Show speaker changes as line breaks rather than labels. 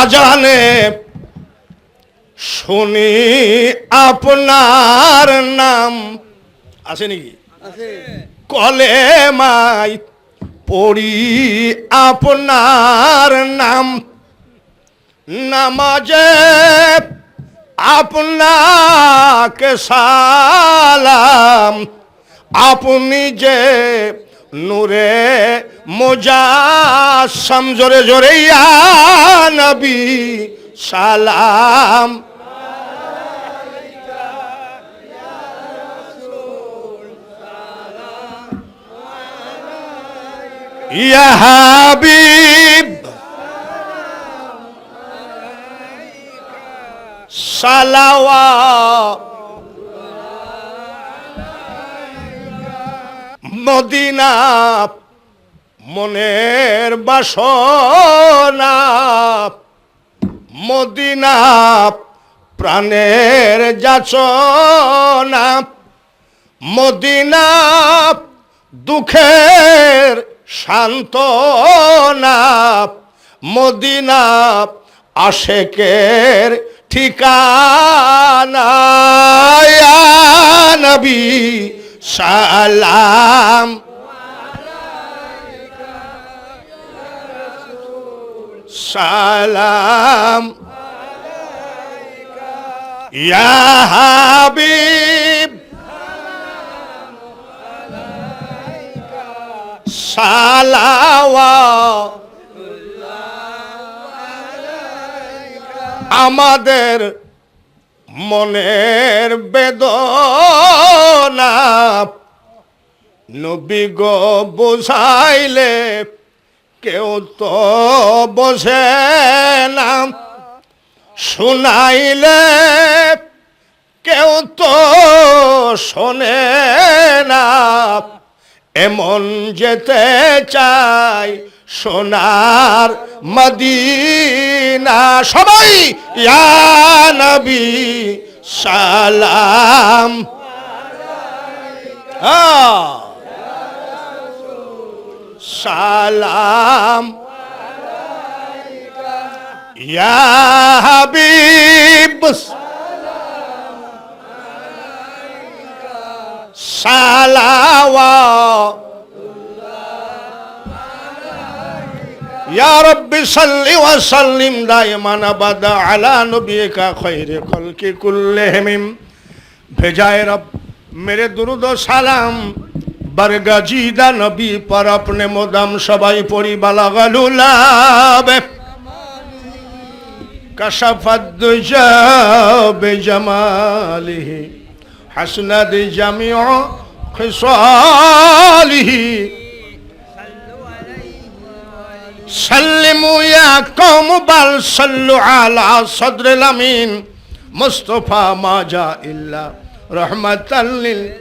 আজানে শুনি আপনার নাম। আছে নাকি?
আছে।
কলে মাই পড়ি আপনার নাম। নামাজে আপনাকে সালাম। আপনি যে নূরে মোজা জোরে জোরে নবী সালাম। হাবিব। সালাওয়া মদিনা মনের বাসনা মদিনা প্রাণের যাচনা মদিনা দুঃখের শান্তনা মদিনা আশেকের ঠিকানা। নবী। সালাম। সালাম। ইয়া সালাওয়া আমাদের মনের বেদনা। নবী গো, বুঝাইলে কেউ তো বসে না। শুনাইলে কেউ তো শোনে না। এমন যেতে চাই সোনার মদিনা। সবাই নবী সালাম। সালাম। ইয়া হাবিব। সালাওয়া ইয়া রব্বি সাল্লি ওয়া আলা নবিয়েকা খাইরে খলকি কুল্লে হেমিম ভেজায় রব, মেরে দুরুদ সালাম। বরগা জিদা নবী পর আপনে মোদাম সবাই পড়ি বালা গালুলাবে কাশাফাদ দুজা বেজামালিহি। হাসনাদ জামিও খিসালিহি। سلموا يا قوم بل صلوا على صدر الأمين. مصطفى ما جاء إلا رحمة لل